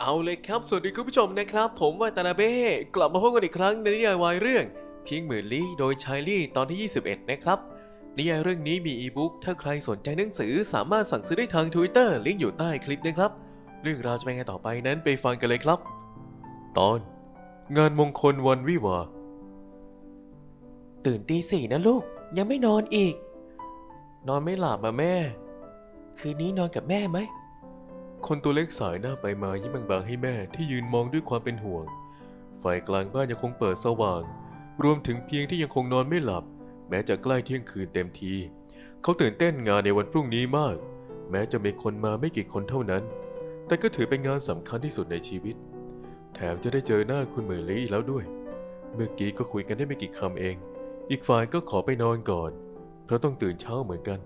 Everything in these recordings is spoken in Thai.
เอาเลยครับ สวัสดีคุณผู้ชมนะครับ ผมวาตานาเบ้กลับมาพบกันอีกครั้งในนิยายวายเรื่องเพียงหมื่นลี้โดยชายลี่ตอนที่ 21 นะครับ นิยายเรื่องนี้มีอีบุ๊กถ้าใครสนใจหนังสือสามารถสั่งซื้อได้ทาง Twitter ลิงก์อยู่ใต้คลิปนะครับ เรื่องราวจะเป็นไงต่อไปนั้นไปฟังกันเลยครับ ตอน งานมงคลวันวิวา ตื่นตีสี่นะลูก ยังไม่นอนอีก นอนไม่หลับอะแม่ คืนนี้นอนกับแม่ไหม คนตัวเล็กสายหน้าไปมายิ้มบางๆให้แม่ที่ยืนมองด้วยความเป็นห่วง ไฟกลางบ้านยังคงเปิดสว่าง รวมถึงเพียงที่ยังคงนอนไม่หลับ แม้จะใกล้เที่ยงคืนเต็มที เขาตื่นเต้นงานในวันพรุ่งนี้มาก แม้จะมีคนมาไม่กี่คนเท่านั้น แต่ก็ถือเป็นงานสำคัญที่สุดในชีวิต แถมจะได้เจอหน้าคุณเหมยลี่อีกแล้วด้วย เมื่อกี้ก็คุยกันได้ไม่กี่คำเอง อีกฝ่ายก็ขอไปนอนก่อน เพราะต้องตื่นเช้าเหมือนกัน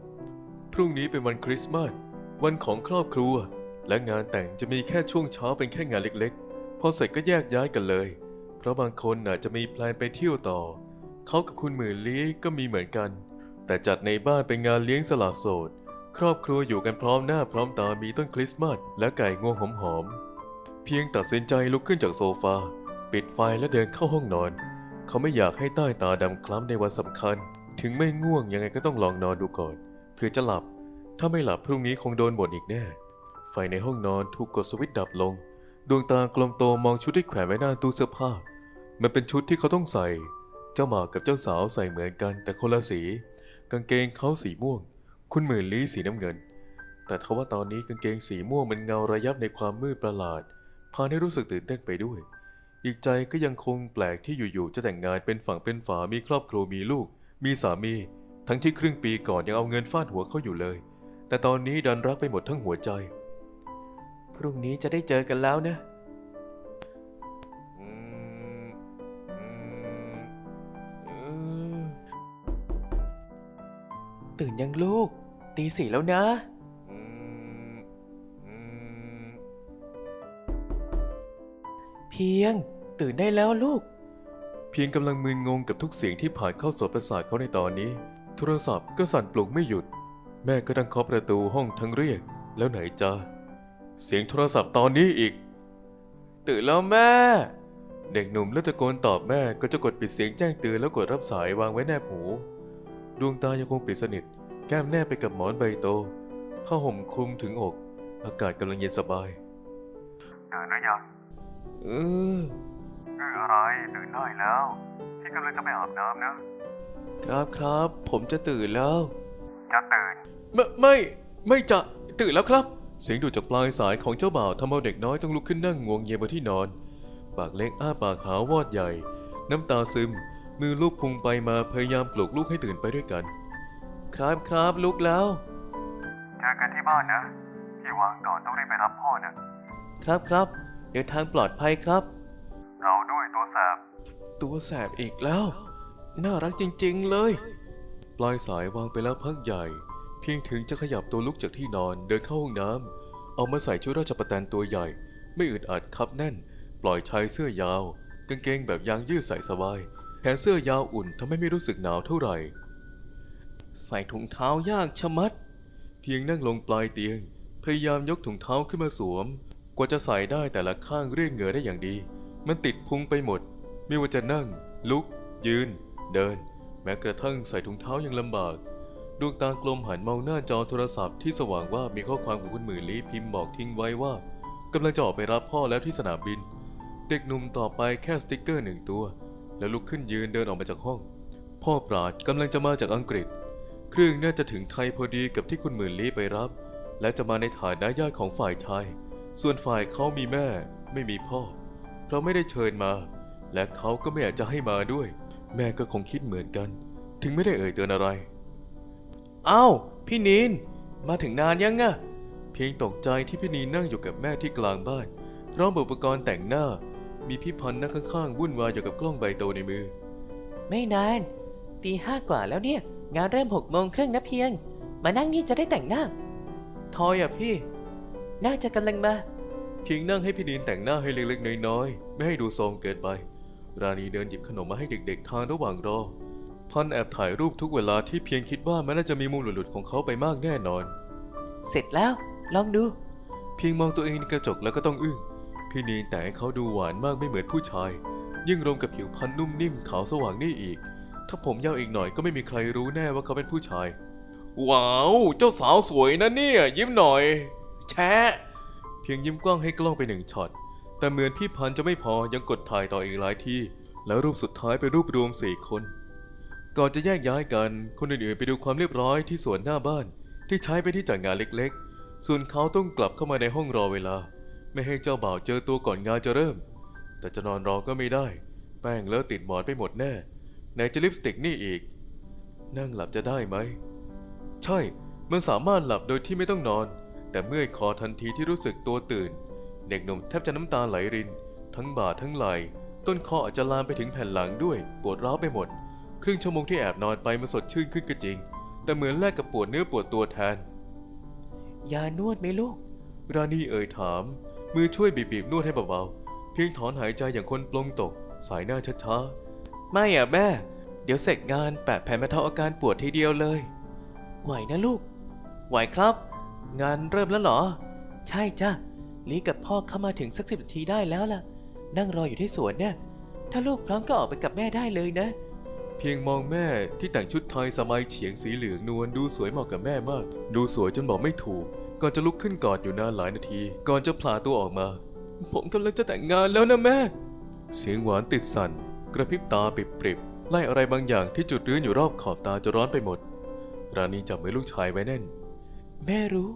พรุ่งนี้เป็นวันคริสต์มาสวันของครอบครัว และงานแต่งจะมีแค่ช่วงเช้าเป็นแค่งานเล็กๆ พอเสร็จก็แยกย้ายกันเลย เพราะบางคนอาจจะมีแพลนไปเที่ยวต่อ เขากับคุณหมื่นลี้ก็มีเหมือนกัน แต่จัดในบ้านเป็นงานเลี้ยงสละโสด ครอบครัวอยู่กันพร้อมหน้าพร้อมตามีต้นคริสต์มาสและไก่งวงหอมๆ เพียงตัดสินใจลุกขึ้นจากโซฟา ปิดไฟและเดินเข้าห้องนอน เขาไม่อยากให้ใต้ตาดำคล้ำในวันสำคัญ ถึงไม่ง่วงยังไงก็ต้องลองนอนดูก่อนเพื่อจะหลับ ถ้าไม่หลับพรุ่งนี้คงโดนบ่นอีกแน่ ไฟในห้องนอนถูกกดสวิตช์ดับลง ดวงตากลมโตมองชุดที่แขวนไว้หน้าตู้เสื้อผ้า มันเป็นชุดที่เขาต้องใส่ เจ้าหมากกับเจ้าสาวใส่เหมือนกันแต่คนละสี กางเกงเขาสีม่วง คุณหมื่นลี้สีน้ำเงิน แต่ทว่าตอนนี้กางเกงสีม่วงมันเงาระยับในความมืดประหลาด พาให้รู้สึกตื่นเต้นไปด้วย อีกใจก็ยังคงแปลกที่อยู่ๆจะแต่งงานเป็นฝั่งเป็นฝา มีครอบครัวมีลูก มีสามี ทั้งที่ครึ่งปีก่อนยังเอาเงินฟาดหัวเขาอยู่เลย แต่ตอนนี้ดันรักไปหมดทั้งหัวใจ พรุ่งนี้จะได้เจอกันแล้วนะ ตื่นยังลูก ตีสี่แล้วนะ เพียง ตื่นได้แล้วลูก เพียงกำลังมึนงงกับทุกเสียงที่ผ่านเข้าสวดประสาทเขาในตอนนี้ โทรศัพท์ก็สั่นปลุกไม่หยุด แม่ก็ดังเคาะประตูห้องทั้งเรียก แล้วไหนจะ เสียงโทรศัพท์ตอนนี้อีก ตื่นแล้วแม่ เด็กหนุ่มเลือตะโกนตอบแม่ก็จะกดปิดเสียงแจ้งเตือนแล้วกดรับสายวางไว้แนบหู ดวงตายังคงปิดสนิท แก้มแนบไปกับหมอนใบโตผ้าห่มคลุมถึงอก อากาศกำลังเย็นสบายตื่นหรือยังเออเอออะไรตื่นได้แล้ว พี่กำลังจะไปอาบน้ำนะครับครับ ผมจะตื่นแล้ว จะตื่น ไม่ไม่ไม่จะตื่นแล้วครับ เสียงดูดจากปลายสายของเจ้าบ่าวทำเอาเด็กน้อยต้องลุกขึ้นนั่งงวงเงียบนที่นอน ปากเล็กอ้าปากหาวอดใหญ่ น้ำตาซึม มือลูกพุงไปมาพยายามปลุกลูกให้ตื่นไปด้วยกัน ครับครับลุกแล้วเจอกันที่บ้านนะพี่วางก่อนต้องรีบไปรับพ่อนะครับครับเดินทางปลอดภัยครับ เราด้วยตัวแสบ ตัวแสบอีกแล้ว น่ารักจริงๆเลย ปลายสายวางไปแล้วพักใหญ่ เพียงถึงจะขยับตัวลุกจากที่นอนเดินเข้าห้องน้ำเอามาใส่ชุดราชประแตนตัวใหญ่ ไม่อึดอัดครับแน่น ปล่อยชายเสื้อยาว กางเกงแบบยางยืดใส่สบายแขนเสื้อยาวอุ่นทำให้ไม่รู้สึกหนาวเท่าไหร่ ใส่ถุงเท้ายากชะมัด เพียงนั่งลงปลายเตียง พยายามยกถุงเท้าขึ้นมาสวม กว่าจะใส่ได้แต่ละข้างเรียกเหงื่อได้อย่างดี มันติดพุงไปหมด ไม่ว่าจะนั่ง ลุก ยืน เดิน แม้กระทั่งใส่ถุงเท้ายังลำบาก ดวงตากลมหันมองหน้าจอโทรศัพท์ที่สว่างว่ามีข้อความของคุณหมื่นลี้พิมพ์บอกทิ้งไว้ว่ากำลังจะออกไปรับพ่อแล้วที่สนามบิน เด็กหนุ่มตอบไปแค่สติกเกอร์หนึ่งตัว แล้วลุกขึ้นยืนเดินออกมาจากห้อง พ่อปราดกำลังจะมาจากอังกฤษ เครื่องน่าจะถึงไทยพอดีกับที่คุณหมื่นลี้ไปรับ และจะมาในฐานะญาติของฝ่ายชาย ส่วนฝ่ายเขามีแม่ ไม่มีพ่อ เพราะไม่ได้เชิญมา และเขาก็ไม่อยากจะให้มาด้วย แม่ก็คงคิดเหมือนกัน ถึงไม่ได้เอ่ยเตือนอะไร อ้าวพี่นีนมาถึงนานยังอะเพียงตกใจที่พี่นีนนั่งอยู่กับแม่ที่กลางบ้านพร้อมอุปกรณ์แต่งหน้า มีพี่พันธ์นั่งข้างๆวุ่นวายอยู่กับกล้องใบโตในมือ ไม่นานตีห้ากว่าแล้วเนี่ย งานเริ่มหกโมงครึ่งนะเพียง มานั่งนี่จะได้แต่งหน้า ทอยอะพี่ น่าจะกำลังมา เพียงนั่งให้พี่นีนแต่งหน้าให้เล็กๆน้อยๆไม่ให้ดูโทรมเกินไป ราณีเดินหยิบขนมมาให้เด็กๆทานระหว่างรอ พันแอบถ่ายรูปทุกเวลาที่เพียงคิดว่ามันน่าจะมีมุมหลุดๆของเขาไปมากแน่นอน เสร็จแล้ว ลองดู เพียงมองตัวเองในกระจกแล้วก็ต้องอึ้ง พี่นีนแต่งให้เขาดูหวานมากไม่เหมือนผู้ชาย ยิ่งรวมกับผิวพรรณนุ่มนิ่มขาวสว่างนี่อีก ถ้าผมยาวอีกหน่อยก็ไม่มีใครรู้แน่ว่าเขาเป็นผู้ชาย ว้าว เจ้าสาวสวยนะเนี่ย ยิ้มหน่อย แชะ เพียงยิ้มกว้างให้กล้องไปหนึ่งช็อต แต่เหมือนพี่พันธุ์จะไม่พอยังกดถ่ายต่ออีกหลายที แล้วรูปสุดท้ายเป็นรูปรวมสี่คน ก่อนจะแยกย้ายกัน คนอื่นๆไปดูความเรียบร้อยที่สวนหน้าบ้านที่ใช้ไปที่จัดงานเล็กๆ ส่วนเขาต้องกลับเข้ามาในห้องรอเวลา ไม่ให้เจ้าบ่าวเจอตัวก่อนงานจะเริ่ม แต่จะนอนรอก็ไม่ได้ แป้งเลอะติดหมอนไปหมดแน่ไหนจะลิปสติกนี่อีก นั่งหลับจะได้ไหม ใช่ มันสามารถหลับโดยที่ไม่ต้องนอน แต่เมื่อยคอทันทีที่รู้สึกตัวตื่น เด็กหนุ่มแทบจะน้ำตาไหลริน ทั้งบ่าทั้งไหล ต้นคออาจจะลามไปถึงแผ่นหลังด้วย ปวดร้าวไปหมด ครึ่งชั่วโมงที่แอบนอนไปมันสดชื่นขึ้นก็จริง แต่เหมือนแลกกับปวดเนื้อปวดตัวแทน ยานวดไหมลูก ราณีเอ่ยถาม มือช่วยบีบๆนวดให้เบาๆ เพียงถอนหายใจอย่างคนปลงตก สายหน้าช้าๆ ไม่อะแม่ เดี๋ยวเสร็จงานแปะแผ่นบรรเทาอาการปวดทีเดียวเลย ไหวนะลูก ไหวครับ งานเริ่มแล้วเหรอ ใช่จ้ะลีกับพ่อเข้ามาถึงสักสิบนาทีได้แล้วล่ะ นั่งรออยู่ที่สวนเนี่ย ถ้าลูกพร้อมก็ออกไปกับแม่ได้เลยนะ เพียงมองแม่ที่แต่งชุดไทยสบายเฉียงสีเหลืองนวลดูสวยเหมาะกับแม่มาก ดูสวยจนบอกไม่ถูก ก่อนจะลุกขึ้นกอดอยู่นานหลายนาที ก่อนจะผลาตัวออกมา ผมกำลังจะแต่งงานแล้วนะแม่ เสียงหวานติดสั่น กระพริบตาปิบปริบๆไล่อะไรบางอย่างที่จุดรื้นอยู่รอบขอบตาจะร้อนไปหมด ราณีจับมือลูกชายไว้แน่น แม่รู้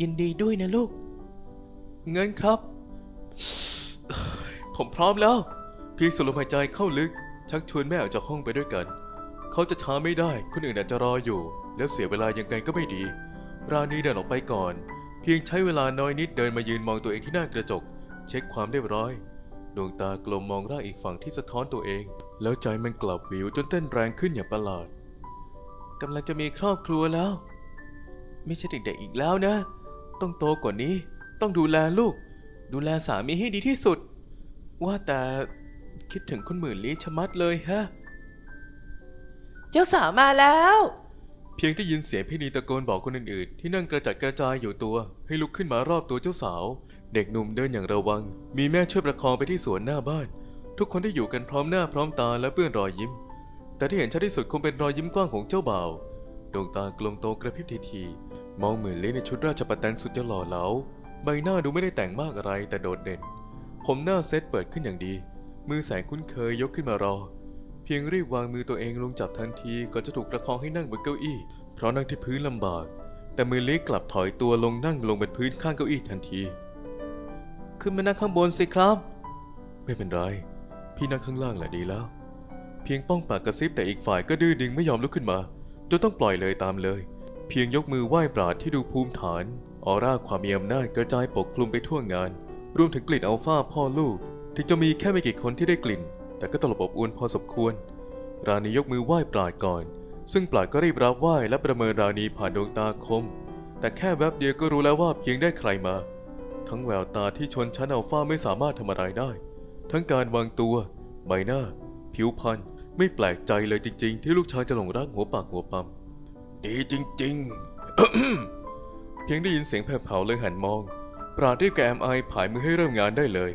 ยินดีด้วยนะลูก เงินครับ ผมพร้อมแล้ว พี่สูดลมหายใจเข้าลึก ชักชวนแม่ออกจากห้องไปด้วยกัน เขาจะช้าไม่ได้ คนอื่นอาจจะรออยู่ แล้วเสียเวลายังไงก็ไม่ดีราณีเดินออกไปก่อน เพียงใช้เวลาน้อยนิดเดินมายืนมองตัวเองที่หน้ากระจก เช็คความเรียบร้อย ดวงตากลมมองร่างอีกฝั่งที่สะท้อนตัวเอง แล้วใจมันกลับวิวจนเต้นแรงขึ้นอย่างประหลาดกำลังจะมีครอบครัวแล้ว ไม่ใช่เด็กๆอีกแล้วนะ ต้องโตกว่านี้ ต้องดูแลลูก ดูแลสามีให้ดีที่สุด ว่าแต่ คิดถึงคุณหมื่นลี้ชะมัดเลยฮะ เจ้าสาวมาแล้ว เพียงได้ยินเสียงพี่นีตะโกนบอกคนอื่นๆ ที่นั่งกระจัดกระจายอยู่ตัว ให้ลุกขึ้นมารอบตัวเจ้าสาว เด็กหนุ่มเดินอย่างระวัง มีแม่ช่วยประคองไปที่สวนหน้าบ้าน ทุกคนที่อยู่กันพร้อมหน้าพร้อมตาและเปื้อนรอยยิ้ม แต่ที่เห็นชัดที่สุดคงเป็นรอยยิ้มกว้างของเจ้าบ่าวดวงตากลมโตกระพริบทีๆมองเหมือนเล่ในชุดราชประแตนสุดจะหล่อเหลาใบหน้าดูไม่ได้แต่งมากอะไรแต่โดดเด่น ผมหน้าเซตเปิดขึ้นอย่างดี มือแสงคุ้นเคยยกขึ้นมารอ เพียงรีบวางมือตัวเองลงจับทันทีก่อนจะถูกประคองให้นั่งบนเก้าอี้ เพราะนั่งที่พื้นลำบาก แต่มือเล็กกลับถอยตัวลงนั่งลงบนพื้นข้างเก้าอี้ทันที ขึ้นมานั่งข้างบนสิครับ ไม่เป็นไร พี่นั่งข้างล่างแหละดีแล้ว เพียงป้องปากกระซิบแต่อีกฝ่ายก็ดื้อดึงไม่ยอมลุกขึ้นมาจนต้องปล่อยเลยตามเลย เพียงยกมือไหว้ปราดที่ดูภูมิฐาน ออร่าความมีอำนาจกระจายปกคลุมไปทั่วงาน รวมถึงกลิ่นอัลฟาพ่อลูก ถึงจะมีแค่ไม่กี่คนที่ได้กลิ่น แต่ก็ตลบอบอวนพอสมควร ราณียกมือไหว้ปราดก่อน ซึ่งปราดก็รีบรับไหว้และประเมินราณีผ่านดวงตาคม แต่แค่แวบเดียวก็รู้แล้วว่าเพียงได้ใครมา ทั้งแววตาที่ชนชั้นอัลฟาไม่สามารถทำอะไรได้ ทั้งการวางตัว ใบหน้า ผิวพรรณไม่แปลกใจเลยจริง ๆ ที่ลูกชายจะหลงรักหัวปากหัวปั๊มดีจริง ๆ เพียงได้ยินเสียงแผ่วๆเลยหันมอง ปราดรีบกับแอมไอผายมือให้เริ่มงานได้เลย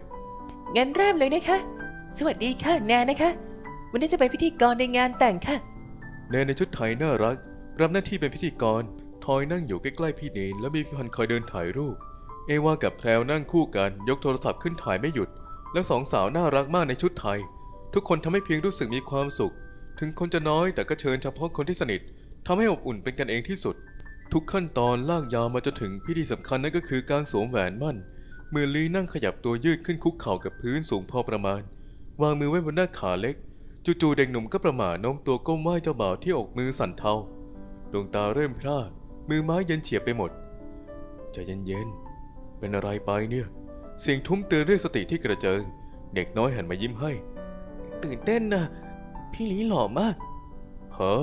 งั้นเริ่มเลยนะคะ สวัสดีค่ะแนนนะคะ วันนี้จะเป็นพิธีกรในงานแต่งค่ะ แนนในชุดไทยน่ารัก รับหน้าที่เป็นพิธีกร ทอยนั่งอยู่ใกล้ๆพี่เนนและมีพี่พันคอยเดินถ่ายรูป เอวากับแพรวนั่งคู่กัน ยกโทรศัพท์ขึ้นถ่ายไม่หยุด แล้วสองสาวน่ารักมากในชุดไทย ทุกคนทำให้เพียงรู้สึกมีความสุข ถึงคนจะน้อยแต่ก็เชิญเฉพาะคนที่สนิททำให้อบอุ่นเป็นกันเองที่สุด ทุกขั้นตอนลากยาวมาจนถึงพิธีสำคัญนั่นก็คือการสวมแหวนมั่น มือลีนั่งขยับตัวยืดขึ้นคุกเข่ากับพื้นสูงพอประมาณ วางมือไว้บนหน้าขาเล็ก จู่ๆเด็กหนุ่มก็ประหม่าโน้มตัวก้มไหว้เจ้าบ่าวที่อกมือสั่นเทาดวงตาเริ่มพร่ามือไม้เย็นเฉียบไปหมดใจเย็นๆเป็นอะไรไปเนี่ยเสียงทุ้มเตือนเรียกสติที่กระเจิง เด็กน้อยหันมายิ้มให้ ตื่นเต้นนะพี่ลีหล่อมากเหรอ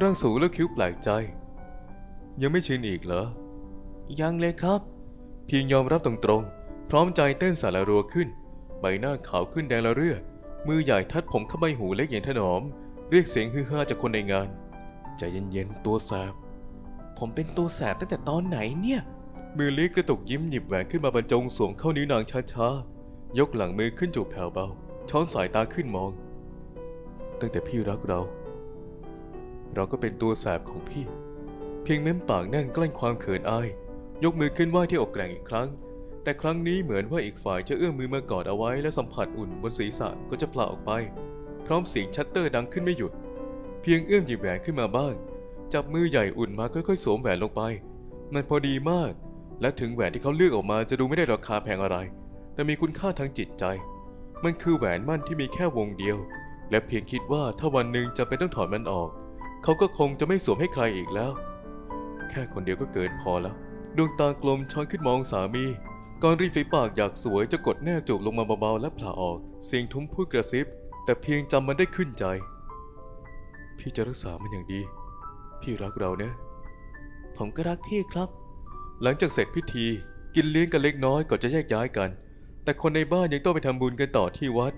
ร่างสูงแล้วคิ้วแปลกใจ ยังไม่ชินอีกเหรอ ยังเลยครับ เพียงยอมรับตรงๆ พร้อมใจเต้นสารรัวขึ้น ใบหน้าขาวขึ้นแดงละเรื่อ มือใหญ่ทัดผมเข้าใบหูเล็กอย่างถนอม เรียกเสียงฮือฮาจากคนในงาน ใจเย็นๆตัวแสบ ผมเป็นตัวแสบตั้งแต่ตอนไหนเนี่ย มือเลีกระตุกยิ้มหยิบแหวนขึ้นมาบรรจงสวมเข้านิ้วนางช้าๆ ยกหลังมือขึ้นจูบแผ่วเบา ช้อนสายตาขึ้นมอง ตั้งแต่พี่รักเรา เราก็เป็นตัวแสบของพี่ เพียงเม้มปากแน่นกลั้นความเขินอาย ยกมือขึ้นไหว้ที่อกแกร่งอีกครั้ง แต่ครั้งนี้เหมือนว่าอีกฝ่ายจะเอื้อมมือมากอดเอาไว้และสัมผัสอุ่นบนศีรษะก็จะพลาออกไป พร้อมเสียงชัตเตอร์ดังขึ้นไม่หยุด เพียงเอื้อมหยิบแหวนขึ้นมาบ้าง จับมือใหญ่อุ่นมาค่อยๆสวมแหวนลงไป มันพอดีมาก และถึงแหวนที่เขาเลือกออกมาจะดูไม่ได้ราคาแพงอะไร แต่มีคุณค่าทางจิตใจ มันคือแหวนมั่นที่มีแค่วงเดียว และเพียงคิดว่าถ้าวันหนึ่งจะเป็นต้องถอดมันออก เขาก็คงจะไม่สวมให้ใครอีกแล้ว แค่คนเดียวก็เกินพอแล้ว ดวงตากลมช้อนขึ้นมองสามีก่อนริมฝีปากอยากสวยจะกดแนบจูบลงมาเบาๆและผลาออก เสียงทุ้มพูดกระซิบ แต่เพียงจำมันได้ขึ้นใจ พี่จะรักษามันอย่างดี พี่รักเราเนะ ผมก็รักพี่ครับ หลังจากเสร็จพิธีกินเลี้ยงกันเล็กน้อยก่อนจะแยกย้ายกัน แต่คนในบ้านยังต้องไปทำบุญกันต่อที่วัด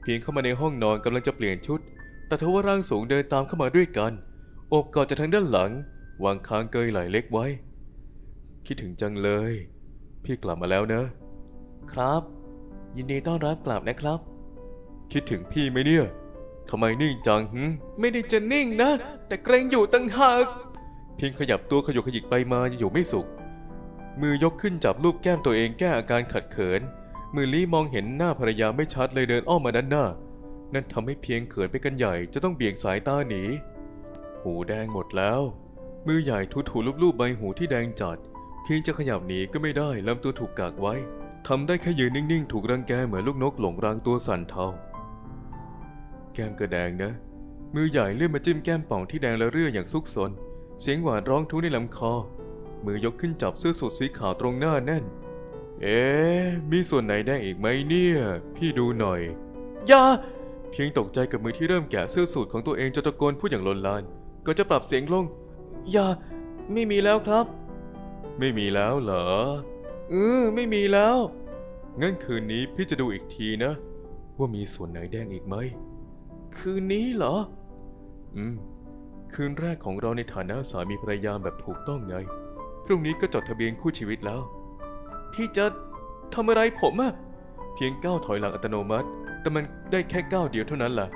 เพียงเข้ามาในห้องนอนกำลังจะเปลี่ยนชุด แต่ทว่าร่างสูงเดินตามเข้ามาด้วยกัน อบกอดจากทางด้านหลังวางคางเกยไหล่เล็กไว้ คิดถึงจังเลย พี่กลับมาแล้วนะครับ ยินดีต้อนรับกลับนะครับ คิดถึงพี่ไหมเนี่ยทำไมนิ่งจังหึไม่ได้จะนิ่งนะ แต่เกรงอยู่ตั้งหากเพียงขยับตัวขยกขยิกไปมาอยู่ไม่สุข มือยกขึ้นจับรูปแก้มตัวเองแก้อาการขัดเขิน มือลี้มองเห็นหน้าภรรยาไม่ชัดเลยเดินอ้อมมาด้านหน้า นั่นทำให้เพียงเขินไปกันใหญ่จะต้องเบี่ยงสายตาหนี หูแดงหมดแล้ว มือใหญ่ถูถูๆลูบๆใบหูที่แดงจัดเพียงจะขยับหนีก็ไม่ได้ลำตัวถูกกากไว้ทำได้แค่ยืนนิ่งๆ ถูกรังแกเหมือนลูกนกหลงรังตัวสั่นเทา แก้มก็แดงนะ มือใหญ่เลื่อนมาจิ้มแก้มป่องที่แดงและเรื่ออย่างซุกซน เสียงหวานร้องทุ้ในลำคอ มือยกขึ้นจับเสื้อสูทสีขาวตรงหน้าแน่น เอ๊มีส่วนไหนแดงอีกไหมเนี่ย พี่ดูหน่อย อย่า เพียงตกใจกับมือที่เริ่มแกะเสื้อสูทของตัวเองจนตะโกนพูดอย่างลนลาน ก็จะปรับเสียงลง อย่า ไม่มีแล้วครับ ไม่มีแล้วเหรอเออไม่มีแล้ว งั้นคืนนี้พี่จะดูอีกทีนะ ว่ามีส่วนไหนแดงอีกไหม คืนนี้เหรอ อืม คืนแรกของเราในฐานะสามีภรรยาแบบถูกต้องไง พรุ่งนี้ก็จดทะเบียนคู่ชีวิตแล้ว พี่จะทำอะไรผมอะเพียงก้าวถอยหลังอัตโนมัติ แต่มันได้แค่ก้าวเดียวเท่านั้นล่ะ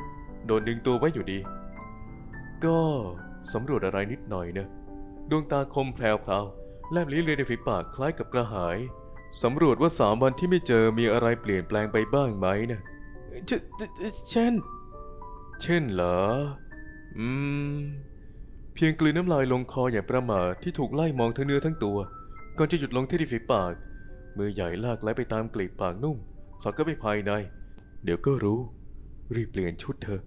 โดนดึงตัวไว้อยู่ดี ก็สำรวจอะไรนิดหน่อยนะ ดวงตาคมแพรวๆ แลบลิ้นเลยในฝีปากคล้ายกับกระหาย สำรวจว่าสามวันที่ไม่เจอมีอะไรเปลี่ยนแปลงไปบ้างไหมนะเชเช่น เช่นเหรอ อืม เพียงกลืนน้ำลายลงคออย่างประมาทที่ถูกไล่มองทั้งเนื้อทั้งตัว ก่อนจะหยุดลงที่ริมฝีปาก มือใหญ่ลากไหลไปตามกลีบปากนุ่ม สอดก็ไปภายใน เดี๋ยวก็รู้ รีบเปลี่ยนชุดเถอ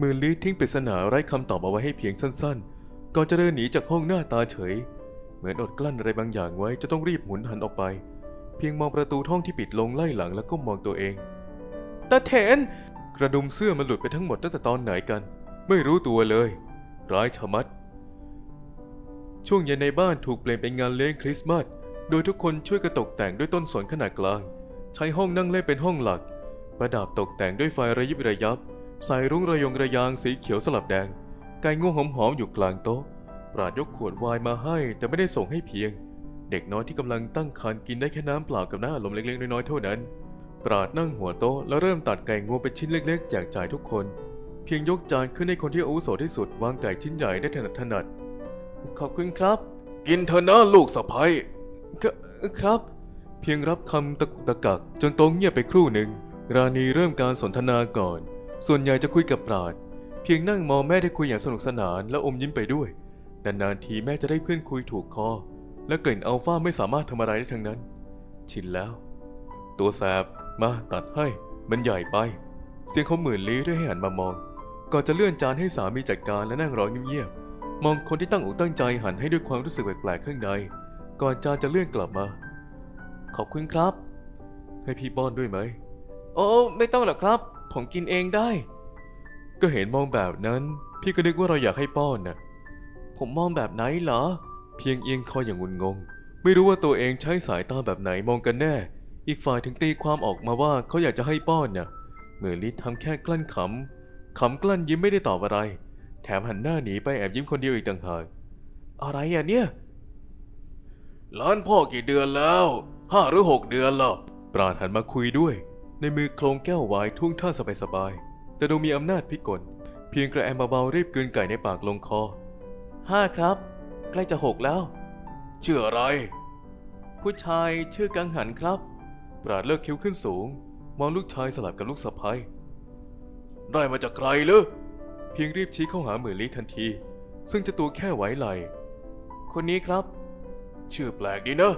มือลีดทิ้งปริศนาไร้คำตอบเอาไว้ให้เพียงสั้นๆ ก่อนจะเดินหนีจากห้องหน้าตาเฉย เหมือนอดกลั้นอะไรบางอย่างไว้จะต้องรีบหมุนหันออกไป เพียงมองประตูห้องที่ปิดลงไล่หลังแล้วก็มองตัวเองตาเถนกระดุมเสื้อมันหลุดไปทั้งหมดตั้งแต่ตอนไหนกัน ไม่รู้ตัวเลย ร้ายชะมัด ช่วงเย็นในบ้านถูกเปลี่ยนเป็นงานเลี้ยงคริสต์มาสโดยทุกคนช่วยกันตกแต่งด้วยต้นสนขนาดกลาง ใช้ห้องนั่งเล่นเป็นห้องหลัก ประดับตกแต่งด้วยไฟระยิบระยับสายรุ้งระยงระยางสีเขียวสลับแดง ไก่ง่วงหอมๆอยู่กลางโต๊ะ ราดยกขวดไวน์มาให้ แต่ไม่ได้ส่งให้เพียง เด็กน้อยที่กำลังตั้งครรภ์กินได้แค่น้ำเปล่ากับหน้าลมเล็กๆ น้อยๆเท่านั้น ปราดนั่งหัวโต๊ะแล้วเริ่มตัดไก่งวงเป็นชิ้นเล็กๆแจกจ่ายทุกคน เพียงยกจานขึ้นให้คนที่อาวุโสที่สุดวางไก่ชิ้นใหญ่ได้ถนัดถนัด ขอบคุณครับ กินเถอะนะลูกสะพ้ยครับ เพียงรับคำตะกุกตะกักจนโต๊ะเงียบไปครู่หนึ่ง ราณีเริ่มการสนทนาก่อน ส่วนใหญ่จะคุยกับปราดเพียงนั่งมองแม่ได้คุยอย่างสนุกสนานและอมยิ้มไปด้วย นานๆทีแม่จะได้เพื่อนคุยถูกคอ และกลิ่นอัลฟาไม่สามารถทำอะไรได้ทั้งนั้น ชินแล้ว ตัวแสบมาตัดให้ มันใหญ่ไป เสียงเขาหมื่นลี้ด้วยให้หันมามอง ก่อนจะเลื่อนจานให้สามีจัดการและนั่งรอเงียบๆมองคนที่ตั้งอกตั้งใจหันให้ด้วยความรู้สึกแปลกๆข้างใน ก่อนจานจะเลื่อนกลับมา ขอบคุณครับ ให้พี่ป้อนด้วยไหมโอ้ไม่ต้องหรอกครับ ผมกินเองได้ ก็เห็นมองแบบนั้น พี่ก็นึกว่าเราอยากให้ป้อนน่ะ ผมมองแบบไหนเหรอ เพียงเอียงคออย่างงุนงง ไม่รู้ว่าตัวเองใช้สายตาแบบไหนมองกันแน่ อีกฝ่ายถึงตีความออกมาว่าเขาอยากจะให้ป้อนน่ะเมื่อลิททำแค่กลั้นขำขำกลั้นยิ้มไม่ได้ตอบอะไร แถมหันหน้าหนีไปแอบยิ้มคนเดียวอีกต่างหากอะไรอะเนี่ยล้านพ่อกี่เดือนแล้วห้าหรือหกเดือนล่ะปราดหันมาคุยด้วย ในมือโครงแก้วไวายทุ่งท่าสบายๆแต่ดูมีอำนาจพิกลเพียงกระแอมเบาๆรีบกลืนไก่ในปากลงคอ ห้าครับ ใกล้จะหกแล้ว ชื่ออะไร ผู้ชายชื่อกังหันครับ ปราดเลิกคิ้วขึ้นสูง มองลูกชายสลับกับลูกสะพ้ยได้มาจากใครเหรอเพียงรีบชี้เข้าหาหมื่นลี้ทันที ซึ่งเจะตัวแค่ไหวไหล คนนี้ครับ ชื่อแปลกดีนะ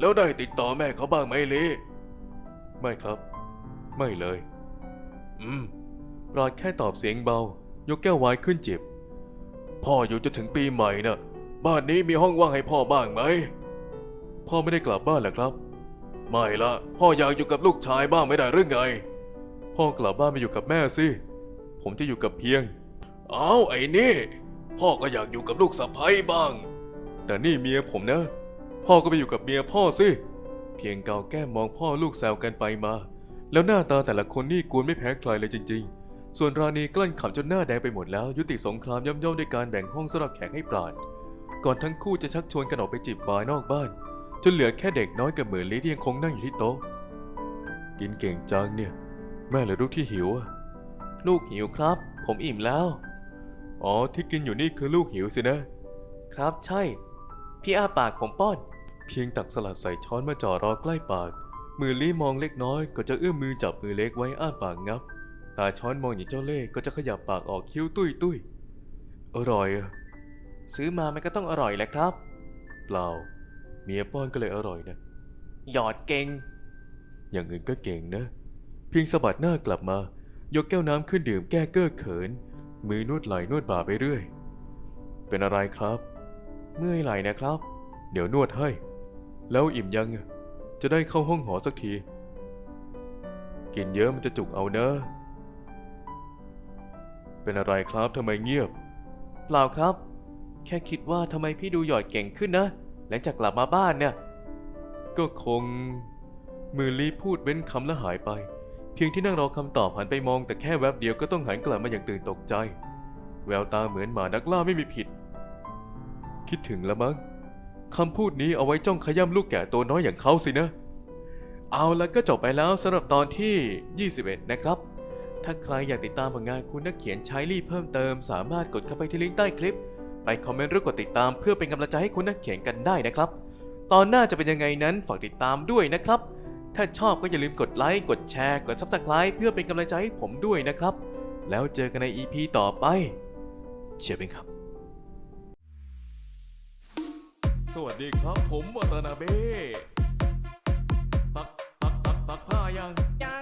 แล้วได้ติดต่อแม่เขาบ้างไหมลีไม่ครับ ไม่เลย อืมรอดแค่ตอบเสียงเบา ยกแก้วไวน์ขึ้นจิบ พ่ออยู่จนถึงปีใหม่นะ่ะ บ้านนี้มีห้องว่างให้พ่อบ้างไหม พ่อไม่ได้กลับบ้านหรอครับ ไม่ละพ่ออยากอยู่กับลูกชายบ้างไม่ได้หรือไง พ่อกลับบ้านไปอยู่กับแม่สิ ผมจะอยู่กับเพียง เอาไอ้นี่ พ่อก็อยากอยู่กับลูกสะใภ้บ้าง แต่นี่เมียผมนะ พ่อก็ไปอยู่กับเมียพ่อสิ เพียงเกาแก้มมองพ่อลูกแซวกันไปมา แล้วหน้าตาแต่ละคนนี่กวนไม่แพ้ใครเลยจริง ๆ ส่วนราณีกลั้นขำจนหน้าแดงไปหมดแล้วยุติสงครามย่ำๆด้วยการแบ่งห้องสำหรับแขกให้ปราดก่อนทั้งคู่จะชักชวนกันออกไปจิบบายนอกบ้าน จนเหลือแค่เด็กน้อยกับเหมือนลิที่ยังคงนั่งอยู่ที่โต๊ะ กินเก่งจังเนี่ย แม่เหรือลูกที่หิวอะลูกหิวครับ ผมอิ่มแล้ว อ๋อที่กินอยู่นี่คือลูกหิวสินะ ครับใช่ พี่อ้าปากผมป้อน เพียงตักสลัดใส่ช้อนมาจ่อรอใกล้ปาก มือลี้มองเล็กน้อยก็จะเอื้อมมือจับมือเล็กไว้อ้าปากงับ ตาช้อนมองอย่างเจ้าเล่ห์ก็จะขยับปากออกคิ้วตุ้ยตุ้ยอร่อยอะซื้อมามันก็ต้องอร่อยแหละครับ เปล่า เมียป้อนก็เลยอร่อยนะหยอดเก่ง อย่างอื่นก็เก่งนะ เพียงสะบัดหน้ากลับมา ยกแก้วน้ำขึ้นดื่มแก้เก้อเขิน มือนวดไหล่นวดบ่าไปเรื่อย เป็นอะไรครับ เมื่อยไหล่นะครับ เดี๋ยวนวดให้ แล้วอิ่มยัง จะได้เข้าห้องหอสักที กินเยอะมันจะจุกเอาเนอะ เป็นอะไรครับทำไมเงียบ เปล่าครับ แค่คิดว่าทำไมพี่ดูหยอดเก่งขึ้นนะ หลังจากกลับมาบ้านเนี่ย ก็คง มือลีพูดเว้นคำและหายไป เพียงที่นั่งรอคำตอบหันไปมองแต่แค่แวบเดียวก็ต้องหันกลับมาอย่างตื่นตกใจ แววตาเหมือนหมานักล่าไม่มีผิด คิดถึงแล้วมั้งคำพูดนี้เอาไว้จ้องขย้ำลูกแก่ตัวน้อยอย่างเขาสินะ เอาแล้วก็จบไปแล้วสำหรับตอนที่ 21 นะครับ ถ้าใครอยากติดตามผลงานคุณนักเขียนชายลี่เพิ่มเติม สามารถกดเข้าไปที่ลิงก์ใต้คลิป ไปคอมเมนต์หรือกดติดตามเพื่อเป็นกำลังใจให้คุณนักเขียนกันได้นะครับ ตอนหน้าจะเป็นยังไงนั้นฝากติดตามด้วยนะครับ ถ้าชอบก็อย่าลืมกดไลค์กดแชร์กด Subscribe เพื่อเป็นกำลังใจให้ผมด้วยนะครับ แล้วเจอกันใน EP ต่อไปเชียร์เป็นครับ สวัสดีครับผมวัตนาเบ้ตักตักตักตักผ้ายังยัง